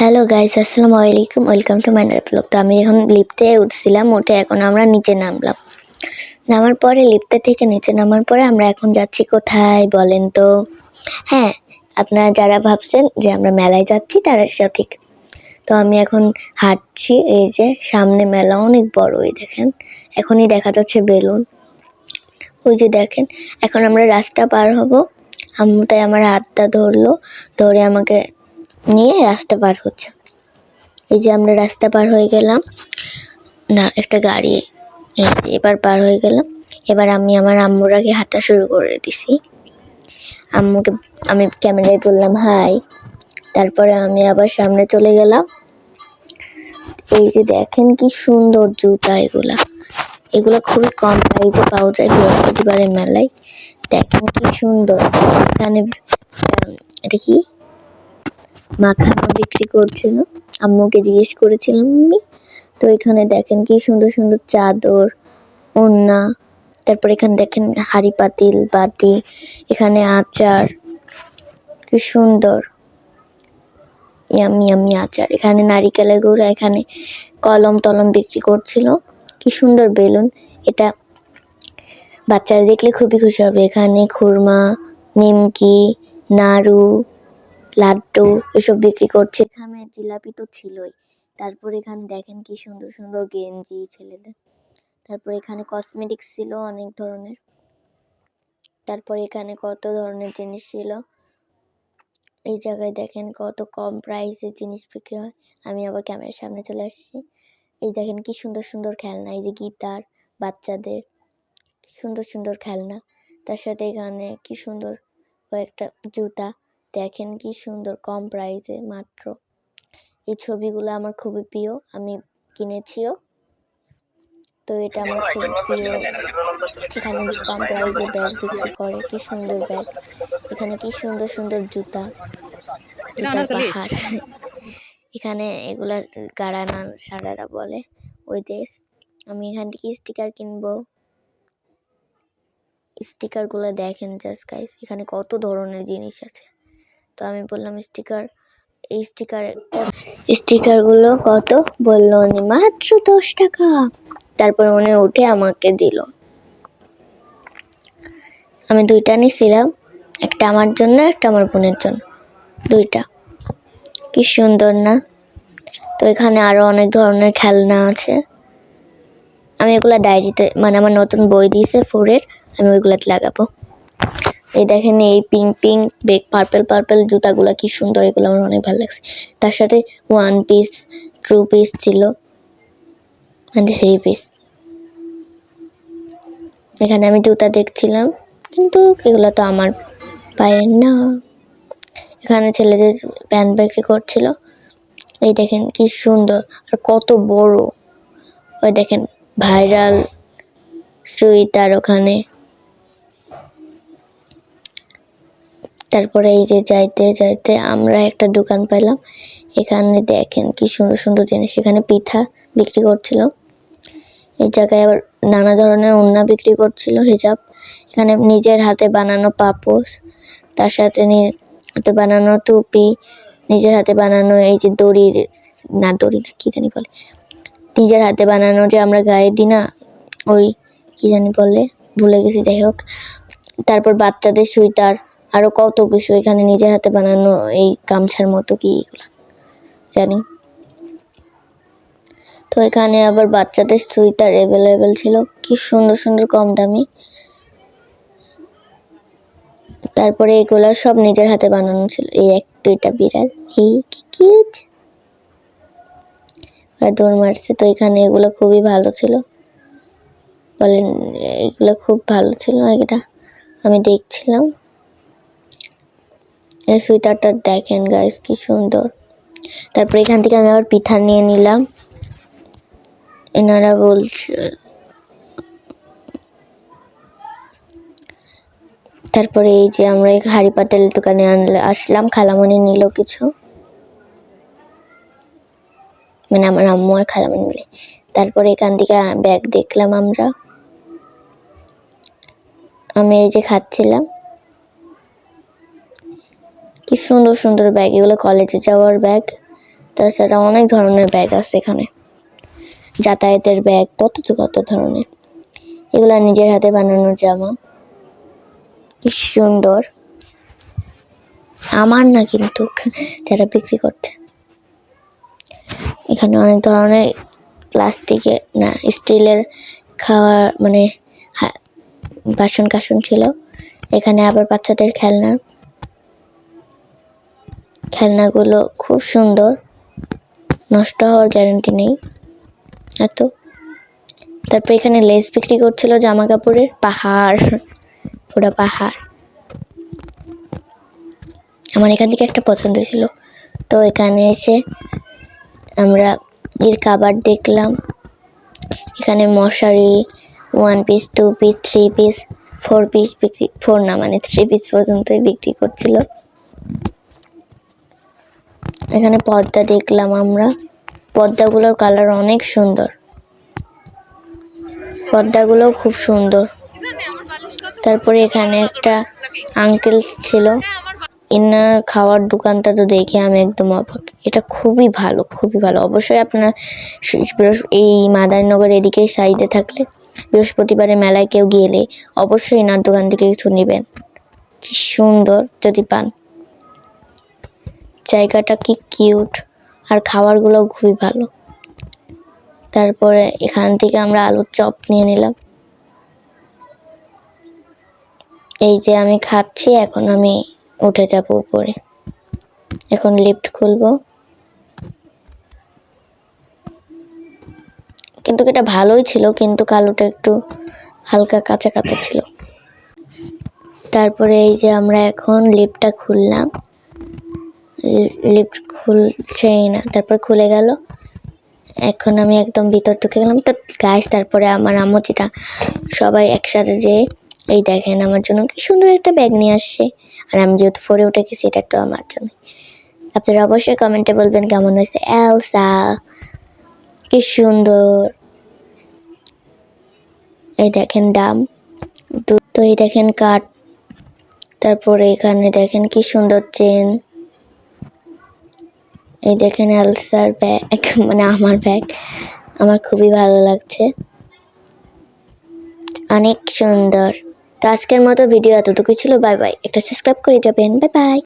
Hello guys আসসালামু আলাইকুম welcome to minor blog তো আমি এখন লিফটে উঠছিলাম, উঠে এখন আমরা নিচে নামলাম। নামার পরে লিফটে থেকে নিচে নামার পরে আমরা এখন যাচ্ছি কোথায় বলেন তো? হ্যাঁ আপনারা যারা ভাবছেন যে আমরা মেলায় যাচ্ছি, তারা সঠিক। তো আমি এখন হাঁটছি, এই যে সামনে মেলা অনেক বড় ওই দেখেন। এখনই দেখা যাচ্ছে বেলুন। ওই যে দেখেন, এখন আমরা রাস্তা পার হব। আম্মু তাই আমার হাতটা ধরলো, ধরে আমাকে নিয়ে রাস্তা পার হচ্ছে। এই যে আমরা রাস্তা পার হয়ে গেলাম। না, একটা গাড়ি এবার পার হয়ে গেলাম। এবার আমি আমার আম্মুর আগে হাঁটা শুরু করে দিছি। আম্মুকে আমি ক্যামেরায় বললাম, হাই। তারপরে আমি আবার সামনে চলে গেলাম। এই যে দেখেন কি সুন্দর জুতা এগুলা। এগুলো খুবই কম প্রাইসে পাওয়া যায় বৃহস্পতিবারের মেলায়। দেখেন কি সুন্দর। এখানে এটা কি? মাখানো বিক্রি করছিল। আম্মুকে জিজ্ঞেস করেছিলাম আমি তো এখানে দেখেন কি সুন্দর সুন্দর চাদর, ওড়না, তারপর এখানে দেখেন হাঁড়ি পাতিল, বাটি, এখানে আচার, কি সুন্দর, ইয়ামি ইয়ামি আচার। এখানে নারিকেলের গুঁড়া, এখানে কলম টলম বিক্রি করছিল। কি সুন্দর বেলুন, এটা বাচ্চারা দেখলে খুবই খুশি হবে। এখানে খুরমা, নিমকি, নাড়ু লাড্ডু এসব বিক্রি করছে। এখানে জিলাপি তো ছিলই। তারপর এখানে দেখেন কি সুন্দর সুন্দর গেঞ্জি ছেলেদের। তারপর এখানে কসমেটিক্স ছিল অনেক ধরনের। তারপর এখানে কত ধরনের জিনিস ছিল। এই জায়গায় দেখেন কত কম প্রাইসে জিনিস বিক্রি হয়। আমি আবার ক্যামেরার সামনে চলে আসছি। এই দেখেন কি সুন্দর সুন্দর খেলনা, এই যে গিটার বাচ্চাদের। সুন্দর সুন্দর খেলনা। তার সাথে এখানে কি সুন্দর কয়েকটা জুতা। দেখেন কি সুন্দর কম প্রাইসে মাত্র। এই ছবিগুলো আমার খুবই প্রিয় আমি কিনেছিও। তো এটা আমার খুবই প্রিয়। এখানে কম প্রাইসে ব্যাগ বিক্রি করে কি সুন্দর ব্যাগ এখানে কি সুন্দর সুন্দর জুতা জুতার পাহাড়। এখানে এগুলা গাড়ানা সারারা বলে ওই দেশ আমি এখান থেকে স্টিকার কিনবো। স্টিকারগুলো দেখেন জাস্ট গাইস এখানে কত ধরনের জিনিস আছে। তো আমি বললাম, স্টিকার, এই স্টিকার স্টিকারগুলো কত? বলল উনি, মাত্র দশ টাকা। তারপর উনি উঠে আমাকে দিল। আমি দুইটা নিয়েছিলাম একটা আমার জন্য, একটা আমার বোনের জন্য, দুইটা। কি সুন্দর না? তো এখানে আরও অনেক ধরনের খেলনা আছে। আমি এগুলা ডায়েরিতে মানে আমার নতুন বই দিয়েছে ফোরের আমি ওইগুলাতে লাগাবো। এই দেখেন এই pink pink bag purple purple জুতাগুলো কি সুন্দর, এগুলো আমার অনেক ভালো লাগছে। তার সাথে ওয়ান পিস টু পিস ছিল মানে থ্রি পিস এখানে আমি জুতা দেখছিলাম, কিন্তু এগুলো তো আমার পায়ের না। এখানে ছেলেদের প্যান্ট বিক্রি করছিল। এই দেখেন কি সুন্দর, আর কত বড়। ওই দেখেন ভাইরাল সুইটার ওখানে। তারপরে এই যে যাইতে যাইতে আমরা একটা দোকান পেলাম এখানে দেখেন কি সুন্দর সুন্দর জিনিস। এখানে পিঠা বিক্রি করছিল। এই জায়গায় আবার নানা ধরনের ওড়না বিক্রি করছিল, হিজাব। এখানে নিজের হাতে বানানো পাপোশ, তার সাথে হাতে বানানো টুপি, নিজের হাতে বানানো এই যে দড়ির না দড়ি না, কি জানি বলে। নিজের হাতে বানানো যে আমরা গায়ে দিই না, ওই কি জানি বলে, ভুলে গেছি, যাই হোক। তারপর বাচ্চাদের সুইটার আরও কত কিছু এখানে নিজের হাতে বানানো, এই গামছার মতো কি এগুলো? জানি। তো এখানে আবার বাচ্চাদের সুইটার অ্যাভেলেবেল ছিল। কি সুন্দর সুন্দর কম দামি। তারপরে এগুলো সব নিজের হাতে বানানো ছিল। এই এক, দুইটা বিড়াল। এই কি কিউট ওরা দৌড় মারছে। তো এখানে এগুলো খুবই ভালো ছিল। বলেন, এগুলো খুব ভালো ছিল। এটা আমি দেখছিলাম। এই সুইটারটা দেখেন গাইস কি সুন্দর। তারপর এখান থেকে আমি আবার পিঠা নিয়ে নিলাম। এনারা বলছে তারপরে এই যে আমরা এই হাড়ি পাতাল দোকানে আনলে আসলাম, খালামণি নিল কিছু। মানে আমার আম্মু আর খালামণি মিলে। তারপরে এখান থেকে ব্যাগ দেখলাম আমরা। আমি এই যে খাচ্ছিলাম। কি সুন্দর সুন্দর ব্যাগ এগুলো কলেজে যাওয়ার ব্যাগ তাছাড়া অনেক ধরনের ব্যাগ আছে এখানে। যাতায়াতের ব্যাগ কত কত ধরনের। এগুলা নিজের হাতে বানানো জামা। কি সুন্দর। আমার না কিন্তু যারা বিক্রি করছে। এখানে অনেক ধরনের প্লাস্টিকে না স্টিলের খাওয়ার মানে বাসন কাসন ছিল। এখানে আবার বাচ্চাদের খেলনা। খেলনাগুলো খুব সুন্দর। নষ্ট হওয়ার গ্যারান্টি নেই। এত। তারপর এখানে লেস বিক্রি করছিল জামা কাপড়ের। পাহাড়। পুরো পাহাড়। আমার এখান থেকে একটা পছন্দ ছিল। তো এখানে এসে আমরা এর কাবার দেখলাম। এখানে মশারি one piece two piece three piece four piece বিক্রি ফোর না মানে থ্রি পিস পর্যন্তই বিক্রি করছিল। এখানে পর্দা দেখলাম আমরা। পর্দাগুলোর কালার অনেক সুন্দর। পর্দাগুলোও খুব সুন্দর। তারপরে এখানে একটা আঙ্কেল ছিল। এনার খাওয়ার দোকানটা তো দেখে আমি একদম অবাক। এটা খুবই ভালো খুবই ভালো। অবশ্যই আপনারা এই মাদারনগর এদিকে সাইডে থাকলে বৃহস্পতিবারে মেলায় কেউ গেলে অবশ্যই এনার দোকান থেকে কিছু নেবেন। কি সুন্দর যদি পান। জায়গাটা কি কিউট, আর খাবারগুলো খুবই ভালো। তারপরে এখান থেকে আমরা আলুর চপ নিয়ে নিলাম। এই যে আমি খাচ্ছি, এখন আমি উঠে যাব উপরে। এখন লিফট খুলবো। কিন্তু এটা ভালোই ছিল, কিন্তু কালোটা একটু হালকা কাঁচা কাঁচা ছিল। তারপরে এই যে আমরা এখন লিফটটা খুললাম। লিফট খুলছেই না। তারপর খুলে গেল। এখন আমি একদম ভিতর ঢুকে গেলাম। তো গাছ তারপরে আমার আম্মু সবাই একসাথে যে, এই দেখেন আমার জন্য কি সুন্দর একটা ব্যাগ নিয়ে আসছে। আর আমি যেহেতু ফোরে উঠে গেছি এটা একটু আমার জন্য। আপনারা অবশ্যই কমেন্টে বলবেন কেমন হয়েছে এলসা কি সুন্দর। এই দেখেন দাম। তো এই দেখেন কাঠ। তারপরে এখানে দেখেন কি সুন্দর চেন এই দেখেন এলসার ব্যাগ মানে আমার ব্যাগ। আমার খুবই ভালো লাগছে। অনেক সুন্দর। তো আজকের মতো ভিডিও এতটুকু ছিল। Bye bye. একটা সাবস্ক্রাইব করে যাবেন। Bye bye.